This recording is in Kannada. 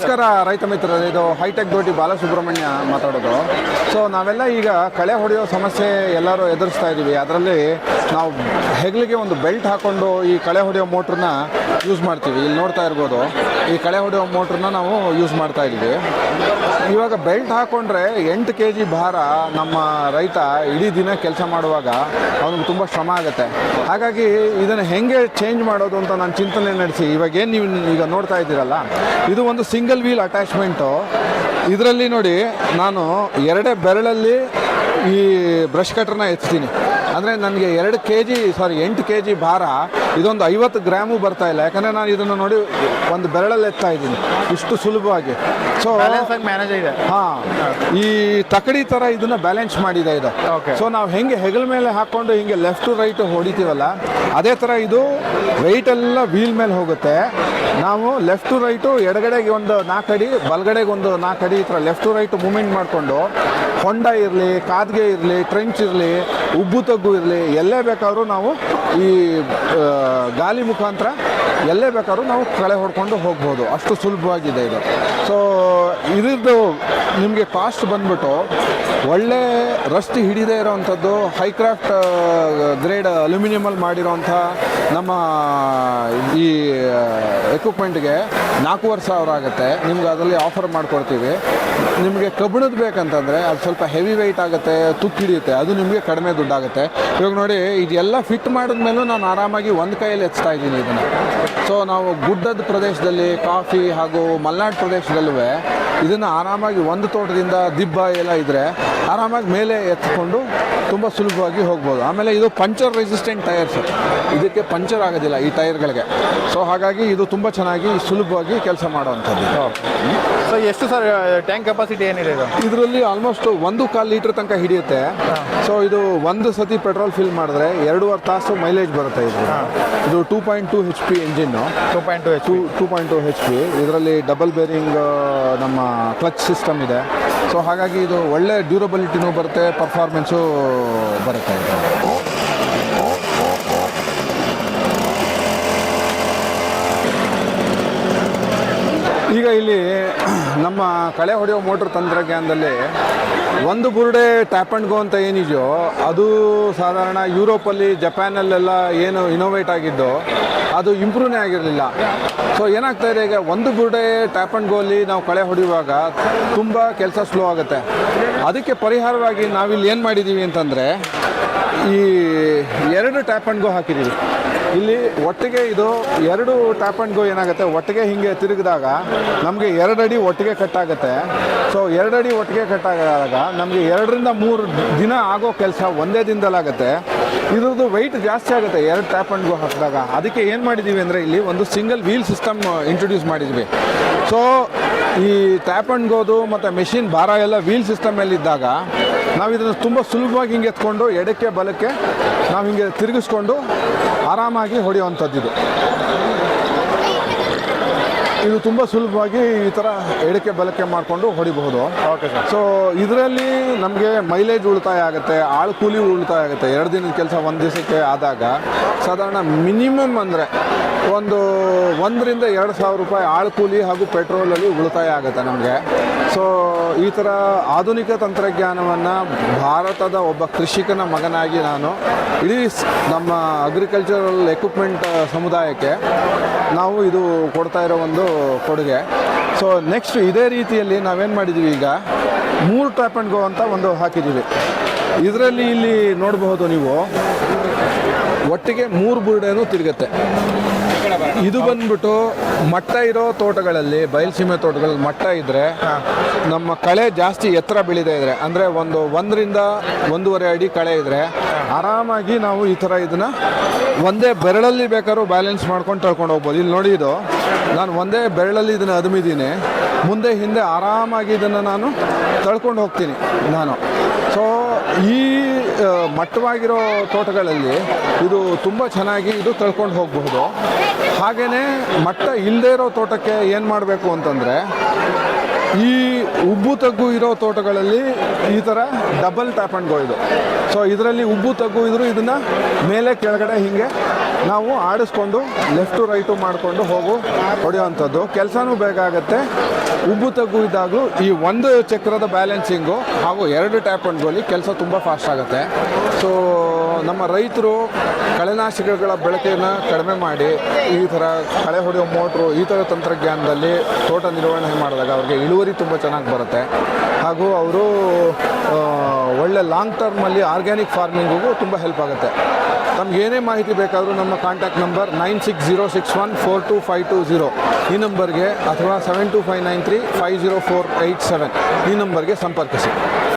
ನಮಸ್ಕಾರ ರೈತ ಮಿತ್ರರೇ, ಇದು ಹೈಟೆಕ್ ದೋಟಿ ಬಾಲಸುಬ್ರಹ್ಮಣ್ಯ ಮಾತಾಡೋದು. ಸೊ ನಾವೆಲ್ಲ ಈಗ ಕಳೆ ಹೊಡೆಯೋ ಸಮಸ್ಯೆ ಎಲ್ಲರೂ ಎದುರಿಸ್ತಾ ಇದ್ದೀವಿ ಅದರಲ್ಲಿ ನಾವು ಹೆಗ್ಲಿಗೆ ಒಂದು ಬೆಲ್ಟ್ ಹಾಕ್ಕೊಂಡು ಈ ಕಳೆ ಹೊಡೆಯೋ ಮೋಟ್ರನ್ನ ಯೂಸ್ ಮಾಡ್ತೀವಿ. ಇಲ್ಲಿ ನೋಡ್ತಾ ಇರ್ಬೋದು, ಈ ಕಳೆ ಹೊಡೆಯೋ ಮೋಟ್ರನ್ನ ನಾವು ಯೂಸ್ ಮಾಡ್ತಾ ಇದ್ದೀವಿ ಇವಾಗ ಬೆಲ್ಟ್ ಹಾಕ್ಕೊಂಡ್ರೆ ಎಂಟು ಕೆ ಜಿ ಭಾರ ನಮ್ಮ ರೈತ ಇಡೀ ದಿನ ಕೆಲಸ ಮಾಡುವಾಗ ಅವನಿಗೆ ತುಂಬ ಶ್ರಮ ಆಗುತ್ತೆ. ಹಾಗಾಗಿ ಇದನ್ನು ಹೆಂಗೆ ಚೇಂಜ್ ಮಾಡೋದು ಅಂತ ನಾನು ಚಿಂತನೆ ನಡೆಸಿ. ಇವಾಗ ಏನು ನೀವು ಈಗ ನೋಡ್ತಾ ಇದ್ದೀರಲ್ಲ, ಇದು ಒಂದು ಸಿಂಗಲ್ ವೀಲ್ ಅಟ್ಯಾಚ್ಮೆಂಟು ಇದರಲ್ಲಿ ನೋಡಿ ನಾನು ಎರಡೇ ಬೆರಳಲ್ಲಿ ಈ ಬ್ರಷ್ ಕಟ್ರನ್ನ ಎತ್ತೀನಿ. ಅಂದರೆ ನನಗೆ ಎರಡು ಕೆ ಜಿ ಸಾರಿ ಎಂಟು ಕೆ ಜಿ ಭಾರ ಇದೊಂದು ಐವತ್ತು ಗ್ರಾಮು ಬರ್ತಾ ಇಲ್ಲ. ಯಾಕಂದರೆ ನಾನು ಇದನ್ನು ನೋಡಿ ಒಂದು ಬೆರಳಲ್ಲಿ ಎತ್ತಾ ಇದ್ದೀನಿ. ಇಷ್ಟು ಸುಲಭವಾಗಿ. ಸೊ ಮ್ಯಾನೇಜ್ ಇದೆ ಹಾಂ ಈ ತಕಡಿ ಥರ ಇದನ್ನು ಬ್ಯಾಲೆನ್ಸ್ ಮಾಡಿದೆ ಇದು. ಸೊ ನಾವು ಹೆಂಗೆ ಹೆಗಲ ಮೇಲೆ ಹಾಕ್ಕೊಂಡು ಹಿಂಗೆ ಲೆಫ್ಟ್ ಟು ರೈಟ್ ಹೊಡಿತೀವಲ್ಲ ಅದೇ ಥರ ಇದು ವೆಯ್ಟೆಲ್ಲ ವೀಲ್ ಮೇಲೆ ಹೋಗುತ್ತೆ. ನಾವು ಲೆಫ್ಟ್ ಟು ರೈಟು ಎಡಗಡೆಗೆ ಒಂದು ನಾಲ್ಕಡಿ ಬಲಗಡೆಗೆ ಒಂದು ನಾಲ್ಕಡಿ ಈ ಥರ ಲೆಫ್ಟ್ ಟು ರೈಟ್ ಮೂಮೆಂಟ್ ಮಾಡಿಕೊಂಡು ಹೊಂಡ ಇರಲಿ, ಕಾದ್ಗೆ ಇರಲಿ ಟ್ರೆಂಚ್ ಇರಲಿ, ಉಬ್ಬು ತಗ್ಗು ಇರಲಿ, ಎಲ್ಲೇ ಬೇಕಾದರೂ ನಾವು ಈ ಗಾಲಿ ಮುಖಾಂತರ ಎಲ್ಲೇ ಬೇಕಾದ್ರೂ ನಾವು ಕಳೆ ಹೊಡ್ಕೊಂಡು ಹೋಗ್ಬೋದು. ಅಷ್ಟು ಸುಲಭವಾಗಿದೆ ಇದು. ಸೊ ಇದ್ರದ್ದು ನಿಮಗೆ ಕಾಸ್ಟ್ ಬಂದ್ಬಿಟ್ಟು ಒಳ್ಳೆ ರಸ್ಟ್ ಹಿಡಿದೇ ಇರೋವಂಥದ್ದು ಹೈಕ್ರಾಫ್ಟ್ ಗ್ರೇಡ್ ಅಲ್ಯೂಮಿನಿಯಮಲ್ಲಿ ಮಾಡಿರೋವಂಥ ನಮ್ಮ ಈ ಎಕ್ವಿಪ್ಮೆಂಟ್ಗೆ ನಾಲ್ಕೂವರೆ ಸಾವಿರ ಆಗುತ್ತೆ. ನಿಮ್ಗೆ ಅದರಲ್ಲಿ ಆಫರ್ ಮಾಡಿಕೊಡ್ತೀವಿ. ನಿಮಗೆ ಕಬ್ಬಿಣದ ಬೇಕಂತಂದರೆ ಅದು ಸ್ವಲ್ಪ ಹೆವಿ ವೆಯ್ಟ್ ಆಗುತ್ತೆ, ತುಕ್ಕು ಹಿಡಿಯುತ್ತೆ. ಅದು ನಿಮಗೆ ಕಡಿಮೆ ದುಡ್ಡಾಗುತ್ತೆ. ಇವಾಗ ನೋಡಿ, ಇದೆಲ್ಲ ಫಿಟ್ ಮಾಡಿದ್ಮೇಲೂ ನಾನು ಆರಾಮಾಗಿ ಒಂದು ಕೈಯಲ್ಲಿ ಎತ್ತಾ ಇದ್ದೀನಿ ಇದನ್ನು. ಸೊ ನಾವು ಗುಡ್ಡದ ಪ್ರದೇಶದಲ್ಲಿ ಕಾಫಿ ಹಾಗೂ ಮಲೆನಾಡು ಪ್ರದೇಶದಲ್ಲೂ ಇದನ್ನು ಆರಾಮಾಗಿ ಒಂದು ತೋಟದಿಂದ ದಿಬ್ಬ ಎಲ್ಲ ಇದ್ದರೆ ಆರಾಮಾಗಿ ಮೇಲೆ ಎತ್ಕೊಂಡು ತುಂಬ ಸುಲಭವಾಗಿ ಹೋಗ್ಬೋದು. ಆಮೇಲೆ ಇದು ಪಂಚರ್ ರೆಸಿಸ್ಟೆಂಟ್ ಟೈರ್ಸ್ ಇದಕ್ಕೆ ಪಂಚರ್ ಆಗೋದಿಲ್ಲ ಈ ಟೈರ್ಗಳಿಗೆ. ಸೊ ಹಾಗಾಗಿ ಇದು ತುಂಬ ಚೆನ್ನಾಗಿ ಸುಲಭವಾಗಿ ಕೆಲಸ ಮಾಡುವಂಥದ್ದು. ಸೊ ಎಷ್ಟು ಸರ್ ಟ್ಯಾಂಕ್ ಕೆಪಾಸಿಟಿ ಏನಿದೆ ಇದು? ಇದರಲ್ಲಿ ಆಲ್ಮೋಸ್ಟ್ ಒಂದು ಕಾಲು ಲೀಟ್ರ್ ತನಕ ಹಿಡಿಯುತ್ತೆ. ಸೊ ಇದು ಒಂದು ಸತಿ ಪೆಟ್ರೋಲ್ ಫಿಲ್ ಮಾಡಿದ್ರೆ ಎರಡೂವರೆ ತಾಸು ಮೈಲೇಜ್ ಬರುತ್ತೆ ಇದು. ಇದು two point two H P engine two point two two point two H P ಇದರಲ್ಲಿ ಡಬಲ್ ಬೇರಿಂಗ್ ನಮ್ಮ ಕ್ಲಚ್ ಸಿಸ್ಟಮ್ ಇದೆ. ಸೊ ಹಾಗಾಗಿ ಇದು ಒಳ್ಳೆ ಡ್ಯೂರಬಿಲಿಟಿನೂ ಬರುತ್ತೆ ಪರ್ಫಾರ್ಮೆನ್ಸು ಬರುತ್ತೆ ಈಗ ಇಲ್ಲಿ ನಮ್ಮ ಕಳೆ ಹೊಡೆಯೋ ಮೋಟ್ರ್ ತಂತ್ರಜ್ಞಾನದಲ್ಲಿ ಒಂದು ಬುರುಡೆ ಟ್ಯಾಪ್ ಆ್ಯಂಡ್ ಗೋ ಅಂತ ಏನಿದೆಯೋ, ಅದು ಸಾಧಾರಣ ಯುರೋಪಲ್ಲಿ, ಜಪಾನಲ್ಲೆಲ್ಲ ಏನು ಇನೋವೇಟ್ ಆಗಿದ್ದು, ಅದು ಇಂಪ್ರೂವ್ನೇ ಆಗಿರಲಿಲ್ಲ. ಸೊ ಏನಾಗ್ತಾ ಇದೆ ಈಗ, ಒಂದು ಬುರುಡೆ ಟ್ಯಾಪ್ ಆ್ಯಂಡ್ ಗೋಲಿ ನಾವು ಕಳೆ ಹೊಡೆಯುವಾಗ ತುಂಬ ಕೆಲಸ ಸ್ಲೋ ಆಗುತ್ತೆ. ಅದಕ್ಕೆ ಪರಿಹಾರವಾಗಿ ನಾವಿಲ್ಲಿ ಏನು ಮಾಡಿದ್ದೀವಿ ಅಂತಂದರೆ, ಈ ಎರಡು ಟ್ಯಾಪ್ ಅಂಡ್ ಗೋ ಹಾಕಿದ್ದೀವಿ ಇಲ್ಲಿ ಒಟ್ಟಿಗೆ ಇದು ಎರಡು ಟ್ಯಾಪ್ ಆ್ಯಂಡ್ ಗೋ ಏನಾಗುತ್ತೆ? ಒಟ್ಟಿಗೆ ಹಿಂಗೆ ತಿರುಗಿದಾಗ ನಮಗೆ ಎರಡು ಅಡಿ ಒಟ್ಟಿಗೆ ಕಟ್ಟಾಗುತ್ತೆ ಸೊ ಎರಡು ಅಡಿ ಒಟ್ಟಿಗೆ ಕಟ್ಟಾದಾಗ ನಮಗೆ ಎರಡರಿಂದ ಮೂರು ದಿನ ಆಗೋ ಕೆಲಸ ಒಂದೇ ದಿನದಲ್ಲಾಗುತ್ತೆ ಇದ್ರದ್ದು ವೆಯ್ಟ್ ಜಾಸ್ತಿ ಆಗುತ್ತೆ ಎರಡು ಟ್ಯಾಪ್ ಆ್ಯಂಡ್ ಗೋ ಹಾಕಿದಾಗ. ಅದಕ್ಕೆ ಏನು ಮಾಡಿದ್ದೀವಿ ಅಂದರೆ ಇಲ್ಲಿ ಒಂದು ಸಿಂಗಲ್ ವೀಲ್ ಸಿಸ್ಟಮ್ ಇಂಟ್ರೊಡ್ಯೂಸ್ ಮಾಡಿದ್ವಿ. ಸೊ ಈ ಟ್ಯಾಪ್ ಆ್ಯಂಡ್ ಗೋದು ಮತ್ತು ಮೆಷಿನ್ ಭಾರ ಎಲ್ಲ ವೀಲ್ ಸಿಸ್ಟಮಲ್ಲಿದ್ದಾಗ ನಾವು ಇದನ್ನು ತುಂಬ ಸುಲಭವಾಗಿ ಹಿಂಗೆ ಎತ್ಕೊಂಡು ಎಡಕ್ಕೆ ಬಲಕ್ಕೆ ನಾವು ಹಿಂಗೆ ತಿರುಗಿಸ್ಕೊಂಡು ಆರಾಮಾಗಿ ಹೊಡೆಯುವಂಥದ್ದು ಇದು ತುಂಬ ಸುಲಭವಾಗಿ ಈ ಥರ ಎಡಕ್ಕೆ ಬಲಕ್ಕೆ ಮಾಡಿಕೊಂಡು ಹೊಡಿಬಹುದು. ಓಕೆ ಸರ್ ಸೊ ಇದರಲ್ಲಿ ನಮಗೆ ಮೈಲೇಜ್ ಉಳಿತಾಯ ಆಗುತ್ತೆ ಆಳು ಕೂಲಿ ಉಳಿತಾಯ ಆಗುತ್ತೆ ಎರಡು ದಿನದ ಕೆಲಸ ಒಂದು ದಿವಸಕ್ಕೆ ಆದಾಗ ಸಾಧಾರಣ ಮಿನಿಮಮ್ ಅಂದರೆ ಒಂದು ಒಂದರಿಂದ ಎರಡು ಸಾವಿರ ರೂಪಾಯಿ ಆಳು ಕೂಲಿ ಹಾಗೂ ಪೆಟ್ರೋಲಲ್ಲಿ ಉಳಿತಾಯ ಆಗುತ್ತೆ ನಮಗೆ. ಸೊ ಈ ಥರ ಆಧುನಿಕ ತಂತ್ರಜ್ಞಾನವನ್ನು ಭಾರತದ ಒಬ್ಬ ಕೃಷಿಕನ ಮಗನಾಗಿ ನಾನು ಇಡೀ ನಮ್ಮ ಅಗ್ರಿಕಲ್ಚರಲ್ ಎಕ್ವಿಪ್ಮೆಂಟ್ ಸಮುದಾಯಕ್ಕೆ ನಾವು ಇದು ಕೊಡ್ತಾ ಇರೋ ಒಂದು ಕೊಡುಗೆ. ಸೊ ನೆಕ್ಸ್ಟ್ ಇದೇ ರೀತಿಯಲ್ಲಿ ನಾವೇನು ಮಾಡಿದ್ದೀವಿ ಈಗ? ಮೂರು ಟ್ಯಾಪ್ ಆ್ಯಂಡ್ ಗೋ ಅಂತ ಒಂದು ಹಾಕಿದ್ದೀವಿ ಇದರಲ್ಲಿ ಇಲ್ಲಿ ನೋಡಬಹುದು ನೀವು, ಒಟ್ಟಿಗೆ ಮೂರು ಬುರುಡೆನೂ ತಿರುಗುತ್ತೆ. ಇದು ಬಂದ್ಬಿಟ್ಟು ಮಟ್ಟ ಇರೋ ತೋಟಗಳಲ್ಲಿ ಬಯಲುಸೀಮೆ ತೋಟಗಳಲ್ಲಿ ಮಟ್ಟ ಇದ್ರೆ ನಮ್ಮ ಕಳೆ ಜಾಸ್ತಿ ಎತ್ತರ ಬೆಳೀತಾ ಇದ್ರೆ, ಅಂದ್ರೆ ಒಂದು ಒಂದರಿಂದ ಒಂದೂವರೆ ಅಡಿ ಕಳೆ ಇದ್ರೆ ಆರಾಮಾಗಿ ನಾವು ಈ ಥರ ಇದನ್ನ ಒಂದೇ ಬೆರಳಲ್ಲಿ ಬೇಕಾದ್ರೂ ಬ್ಯಾಲೆನ್ಸ್ ಮಾಡ್ಕೊಂಡು ತಳ್ಕೊಂಡು ಹೋಗ್ಬೋದು. ಇಲ್ಲಿ ನೋಡಿ ಇದು, ನಾನು ಒಂದೇ ಬೆರಳಲ್ಲಿ ಇದನ್ನು ಅದುಮಿದ್ದೀನಿ ಮುಂದೆ, ಹಿಂದೆ ಆರಾಮಾಗಿ ಇದನ್ನು ನಾನು ತಳ್ಕೊಂಡು ಹೋಗ್ತೀನಿ ನಾನು. ಸೊ ಈ ಮಟ್ಟವಾಗಿರೋ ತೋಟಗಳಲ್ಲಿ ಇದು ತುಂಬ ಚೆನ್ನಾಗಿ ಇದು ತಳ್ಕೊಂಡು ಹೋಗಬಹುದು. ಹಾಗೆಯೇ ಮಟ್ಟ ಇಲ್ಲದೇ ಇರೋ ತೋಟಕ್ಕೆ ಏನು ಮಾಡಬೇಕು ಅಂತಂದರೆ, ಈ ಉಬ್ಬು ತಗ್ಗು ಇರೋ ತೋಟಗಳಲ್ಲಿ ಈ ಥರ ಡಬಲ್ ಟ್ಯಾಪ್ ಆ್ಯಂಡ್ ಗೋ ಇದು. ಸೊ ಇದರಲ್ಲಿ ಉಬ್ಬು ತಗ್ಗು ಇದ್ದರೂ ಇದನ್ನು ಮೇಲೆ ಕೆಳಗಡೆ ಹಿಂಗೆ ನಾವು ಆಡಿಸ್ಕೊಂಡು ಲೆಫ್ಟು ರೈಟು ಮಾಡಿಕೊಂಡು ಹೋಗು, ಹೊಡೆಯುವಂಥದ್ದು. ಕೆಲಸನೂ ಬೇಗ ಆಗುತ್ತೆ. ಉಬ್ಬು ತಗ್ಗು ಇದ್ದಾಗಲೂ ಈ ಒಂದು ಚಕ್ರದ ಬ್ಯಾಲೆನ್ಸಿಂಗು ಹಾಗೂ ಎರಡು ಟ್ಯಾಪ್ ಅಂಡ್ ಗೋಲಿ ಕೆಲಸ ತುಂಬ ಫಾಸ್ಟ್ ಆಗುತ್ತೆ. ಸೊ ನಮ್ಮ ರೈತರು ಕಳೆನಾಶಕಗಳ ಬಳಕೆಯನ್ನು ಕಡಿಮೆ ಮಾಡಿ, ಈ ಥರ ಕಳೆ ಹೊಡೆಯೋ ಮೋಟ್ರು ಈ ಥರ ತಂತ್ರಜ್ಞಾನದಲ್ಲಿ ತೋಟ ನಿರ್ವಹಣೆ ಮಾಡಿದಾಗ ಅವ್ರಿಗೆ ಇಳುವರಿ ತುಂಬ ಚೆನ್ನಾಗಿ ಬರುತ್ತೆ. ಹಾಗೂ ಅವರು ಒಳ್ಳೆ ಲಾಂಗ್ ಟರ್ಮಲ್ಲಿ ಆರ್ಗ್ಯಾನಿಕ್ ಫಾರ್ಮಿಂಗಿಗೂ ತುಂಬ ಹೆಲ್ಪ್ ಆಗುತ್ತೆ. ನಮ್ಗೆ ಏನೇ ಮಾಹಿತಿ ಬೇಕಾದರೂ ನಮ್ಮ contact number nine six zero six one four two five two zero ಈ ನಂಬರ್ಗೆ ಅಥವಾ seven two five nine three five zero four eight seven ಈ ನಂಬರ್ಗೆ ಸಂಪರ್ಕಿಸಿ.